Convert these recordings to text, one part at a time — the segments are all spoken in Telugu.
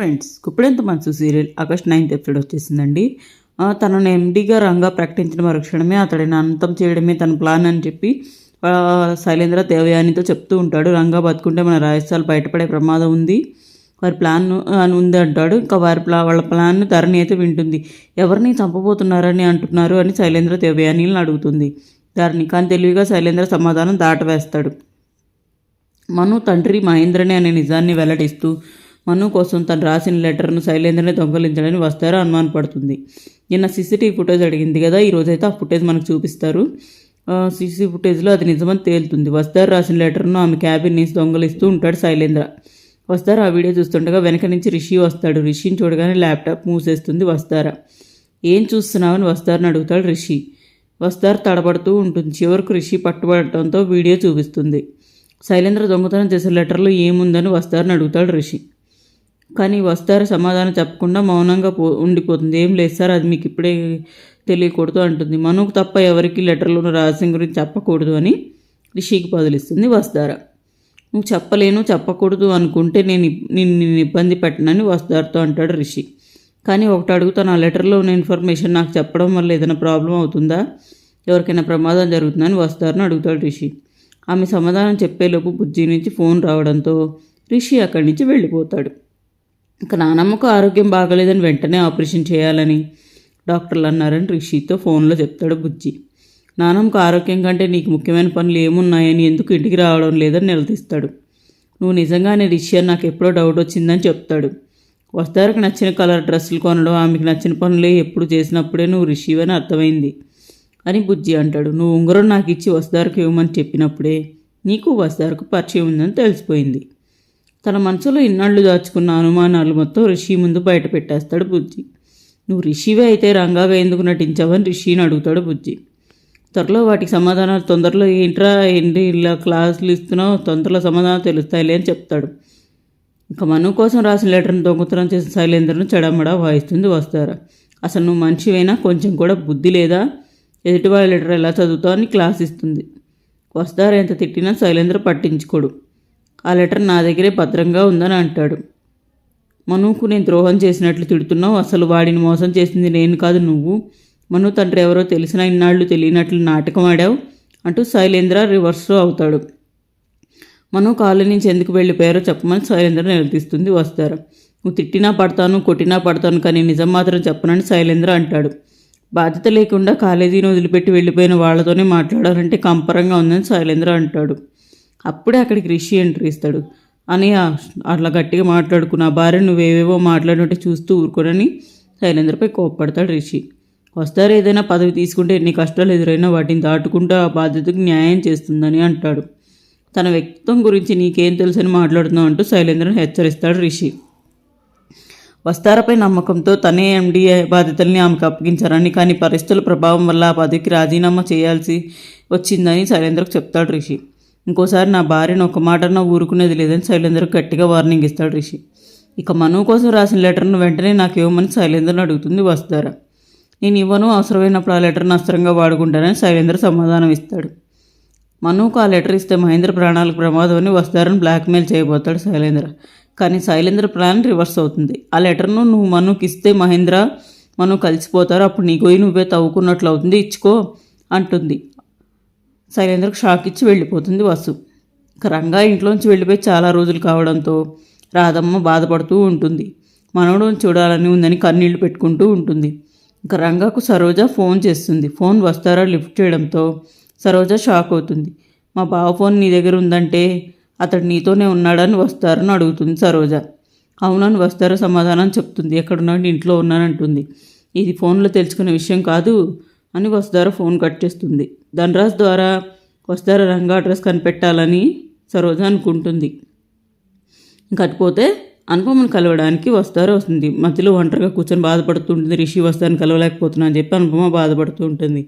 ఫ్రెండ్స్ కుప్పుడెంత మనసు సీరియల్ ఆగస్ట్ నైన్త్ ఎపిసోడ్ వచ్చేసిందండి. తనను ఎండీగా రంగా ప్రకటించిన మరుక్షణమే అతడిని అంతం చేయడమే తన ప్లాన్ అని చెప్పి శైలేంద్ర దేవయానితో చెప్తూ ఉంటాడు. రంగా బతుకుంటే మన రాజస్థాన్ బయటపడే ప్రమాదం ఉంది. వారి ప్లాన్ అని ఉంది అంటాడు. ఇంకా వారి ప్లా వాళ్ళ ప్లాన్ ధరణి అయితే వింటుంది. ఎవరిని చంపబోతున్నారని అంటున్నారు అని శైలేంద్ర దేవయానిని అడుగుతుంది. ధరణి కానీ తెలివిగా శైలేంద్ర సమాధానం దాటవేస్తాడు. మను తండ్రి మహేంద్రని అనే నిజాన్ని వెల్లడిస్తూ మను కోసం తను రాసిన లెటర్ను శైలేంద్రని దొంగలించడానికి వస్తారో అనుమానపడుతుంది నిన్న సీసీటీవీ ఫుటేజ్ అడిగింది కదా ఈరోజు అయితే ఆ ఫుటేజ్ మనకు చూపిస్తారు. సీసీ ఫుటేజ్లో అది నిజమని తేలుతుంది. వస్తారు రాసిన లెటర్ను ఆమె క్యాబిన్ నుంచి దొంగలిస్తూ ఉంటాడు శైలేంద్ర. వస్తారు ఆ వీడియో చూస్తుండగా వెనక నుంచి రిషి వస్తాడు. రిషిని చూడగానే ల్యాప్టాప్ మూసేస్తుంది వస్తారా. ఏం చూస్తున్నావని వస్తారని అడుగుతాడు రిషి. వస్తారు తడబడుతూ ఉంటుంది. చివరకు రిషి పట్టుబడటంతో వీడియో చూపిస్తుంది. శైలేంద్ర దొంగతనం చేసే లెటర్లో ఏముందని వస్తారని అడుగుతాడు రిషి. కానీ వస్తారు సమాధానం చెప్పకుండా మౌనంగా పో ఉండిపోతుంది. ఏం లేదు సార్ అది మీకు ఇప్పుడే తెలియకూడదు అంటుంది. మనకు తప్ప ఎవరికి లెటర్లోని రహస్యం గురించి చెప్పకూడదు అని రిషికి బదులిస్తుంది వస్తారా? నువ్వు చెప్పలేను చెప్పకూడదు అనుకుంటే నేను నేను నిన్ను నిన్ను ఇబ్బంది పెట్టనని వస్తారుతో అంటాడు రిషి. కానీ ఒకటి అడుగుతాను ఆ లెటర్లో ఉన్న ఇన్ఫర్మేషన్ నాకు చెప్పడం వల్ల ఏదైనా ప్రాబ్లం అవుతుందా? ఎవరికైనా ప్రమాదం జరుగుతుందని వస్తారని అడుగుతాడు రిషి. ఆమె సమాధానం చెప్పేలోపు బుజ్జి నుంచి ఫోన్ రావడంతో రిషి అక్కడి నుంచి వెళ్ళిపోతాడు. ఇక నానమ్మకు ఆరోగ్యం బాగలేదని వెంటనే ఆపరేషన్ చేయాలని డాక్టర్లు అన్నారని రిషితో ఫోన్లో చెప్తాడు బుజ్జి. నానమ్మకు ఆరోగ్యం కంటే నీకు ముఖ్యమైన పనులు ఏమున్నాయని ఎందుకు ఇంటికి రావడం లేదని నిలదీస్తాడు. నువ్వు నిజంగానే రిషి అని నాకు ఎప్పుడో డౌట్ వచ్చిందని చెప్తాడు. వస్తారకు నచ్చిన కలర్ డ్రెస్సులు కొనడం ఆమెకు నచ్చిన పనులే ఎప్పుడు చేసినప్పుడే నువ్వు రిషివని అర్థమైంది అని బుజ్జి అంటాడు. నువ్వు ఉంగరం నాకు ఇచ్చి వస్తారకు ఇవ్వమని చెప్పినప్పుడే నీకు వస్తారకు పరిచయం ఉందని తెలిసిపోయింది. తన మనసులో ఇన్నాళ్ళు దాచుకున్న అనుమానాలు మొత్తం రిషి ముందు బయట పెట్టేస్తాడు బుజ్జి. నువ్వు రిషివే అయితే రంగాగా ఎందుకు నటించావని రిషిని అడుగుతాడు బుజ్జి. త్వరలో వాటికి సమాధానాలు తొందరలో ఏంట్రా ఏంటి ఇలా క్లాసులు ఇస్తున్నావు? తొందరలో సమాధానం తెలుస్తాయిలే అని చెప్తాడు. ఇంకా మను కోసం రాసిన లెటర్ని దొంగతనం చేసిన శైలేంద్రను చెడమడా వాయిస్తుంది వస్తారా? అసలు నువ్వు మనిషివైనా? కొంచెం కూడా బుద్ధి లేదా? ఎదుటివారి లెటర్ ఎలా చదువుతావు? అని క్లాస్ ఇస్తుంది. వస్తారా? ఎంత తిట్టినా? శైలేంద్ర పట్టించుకోడు. ఆ లెటర్ నా దగ్గరే భద్రంగా ఉందని అంటాడు. మనుకు నేను ద్రోహం చేసినట్లు తిడుతున్నావు. అసలు వాడిని మోసం చేసింది నేను కాదు నువ్వు. మను తండ్రి ఎవరో తెలిసిన ఇన్నాళ్ళు తెలియనట్లు నాటకం ఆడావు అంటూ శైలేంద్ర రివర్స్లో అవుతాడు. మను కాళ్ళ నుంచి ఎందుకు వెళ్ళిపోయారో చెప్పమని శైలేంద్ర నిలదీస్తుంది వస్తారు. నువ్వు తిట్టినా పడతాను కొట్టినా పడతాను కానీ నిజం మాత్రం చెప్పనని శైలేంద్ర అంటాడు. బాధ్యత లేకుండా కాలేజీని వదిలిపెట్టి వెళ్ళిపోయిన వాళ్ళతోనే మాట్లాడాలంటే కంపరంగా ఉందని శైలేంద్ర అంటాడు. అప్పుడే అక్కడికి రిషి ఎంట్రీ ఇస్తాడు. అని అట్లా గట్టిగా మాట్లాడుకున్న భార్య నువ్వేవేవో మాట్లాడినట్టు చూస్తూ ఊరుకోనని శైలేంద్రపై కోప్పడతాడు రిషి. వస్తారు ఏదైనా పదవి తీసుకుంటే ఎన్ని కష్టాలు ఎదురైనా వాటిని దాటుకుంటూ ఆ బాధ్యతకు న్యాయం చేస్తుందని అంటాడు. తన వ్యక్తిత్వం గురించి నీకేం తెలుసని మాట్లాడుతున్నావు అంటూ శైలేంద్రను హెచ్చరిస్తాడు రిషి. వస్తారపై నమ్మకంతో తనే ఎండి బాధ్యతల్ని ఆమెకు అప్పగించారని కానీ పరిస్థితుల ప్రభావం వల్ల ఆ పదవికి రాజీనామా చేయాల్సి వచ్చిందని శైలేంద్రకు చెప్తాడు రిషి. ఇంకోసారి నా భార్యను ఒక మాటన ఊరుకునేది లేదని శైలేంద్ర గట్టిగా వార్నింగ్ ఇస్తాడు రిషి. ఇక మను కోసం రాసిన లెటర్ను వెంటనే నాకు ఇవ్వమని శైలేంద్రను అడుగుతుంది వస్తారా నేను ఇవ్వను అవసరమైనప్పుడు ఆ లెటర్ను అస్త్రంగా వాడుకుంటానని శైలేంద్ర సమాధానం ఇస్తాడు. మనుకు ఆ లెటర్ ఇస్తే మహేంద్ర ప్రాణాలకు ప్రమాదం అని వస్తారని బ్లాక్మెయిల్ చేయబోతాడు శైలేంద్ర. కానీ శైలేంద్ర ప్లాన్ రివర్స్ అవుతుంది. ఆ లెటర్ను నువ్వు మనుకి ఇస్తే మహేంద్ర మనం కలిసిపోతారు అప్పుడు నీ గొయ్యి నువ్వే తవ్వుకున్నట్లు అవుతుంది ఇచ్చుకో అంటుంది. శైలేంద్రకు షాక్ ఇచ్చి వెళ్ళిపోతుంది వసు. రంగా ఇంట్లోంచి వెళ్ళిపోయి చాలా రోజులు కావడంతో రాధమ్మ బాధపడుతూ ఉంటుంది. మనవడు చూడాలని ఉందని కన్నీళ్ళు పెట్టుకుంటూ ఉంటుంది. ఇక రంగాకు సరోజ ఫోన్ చేస్తుంది. ఫోన్ వస్తారా లిఫ్ట్ చేయడంతో సరోజ షాక్ అవుతుంది. మా బావ ఫోన్ నీ దగ్గర ఉందంటే అతడు నీతోనే ఉన్నాడని వస్తారని అడుగుతుంది సరోజ. అవునని వస్తారో సమాధానం చెప్తుంది. ఎక్కడున్నాడు? ఇంట్లో ఉన్నానంటుంది. ఇది ఫోన్లో తెలుసుకునే విషయం కాదు అని వస్తారో ఫోన్ కట్ చేస్తుంది. ధనరాజ్ ద్వారా వస్తారా రంగా అడ్రస్ కనిపెట్టాలని సరోజ అనుకుంటుంది. కాకపోతే అనుపమను కలవడానికి వస్తారో వస్తుంది. మధ్యలో ఒంటరిగా కూర్చొని బాధపడుతూ ఉంటుంది రిషి వస్తారని కలవలేకపోతున్నా అని చెప్పి అనుపమ బాధపడుతూ ఉంటుంది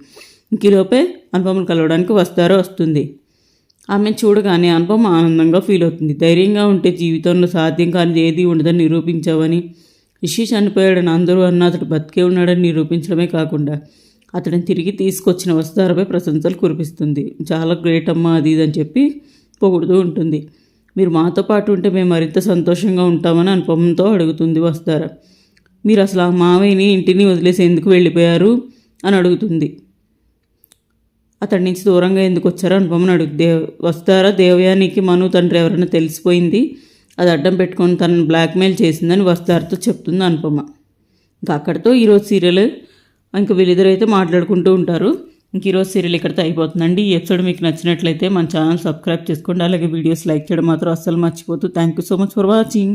ఇంకలోపే అనుపమను కలవడానికి వస్తారో వస్తుంది. ఆమె చూడగానే అనుపమ ఆనందంగా ఫీల్ అవుతుంది. ధైర్యంగా ఉంటే జీవితంలో సాధ్యం కానిది ఏది ఉండదని నిరూపించావని. రిషి చనిపోయాడని అందరూ అన్న అతడు బతికే ఉన్నాడని నిరూపించడమే కాకుండా అతడిని తిరిగి తీసుకొచ్చిన వస్తారపై ప్రశంసలు కురిపిస్తుంది. చాలా గ్రేట్ అమ్మా అది ఇది అని చెప్పి పొగుడుతూ ఉంటుంది. మీరు మాతో పాటు ఉంటే మేము మరింత సంతోషంగా ఉంటామని అనుపమంతో అడుగుతుంది వస్తారా మీరు అసలు ఆ మావయ్యని ఇంటిని వదిలేసి ఎందుకు వెళ్ళిపోయారు అని అడుగుతుంది. అతడి నుంచి దూరంగా ఎందుకు వచ్చారో అనుపమని అడుగు దేవ్ వస్తారా దేవయానికి మను తండ్రి ఎవరైనా తెలిసిపోయింది? అది అడ్డం పెట్టుకొని తనను బ్లాక్మెయిల్ చేసిందని వస్తారతో చెప్తుంది అనుపమ. ఇంకా అక్కడితో ఈరోజు సీరియల్ ఇంకా వీళ్ళిద్దరు అయితే మాట్లాడుకుంటూ ఉంటారు. ఇంక ఈరోజు సీరియల్ ఇక్కడితో అయిపోతుందండి. ఈ ఎపిసోడ్ మీకు నచ్చినట్లయితే మన ఛానల్ సబ్స్క్రైబ్ చేసుకోండి. అలాగే వీడియోస్ లైక్ చేయడం మాత్రం అస్సలు మర్చిపోతూ thank you so much for watching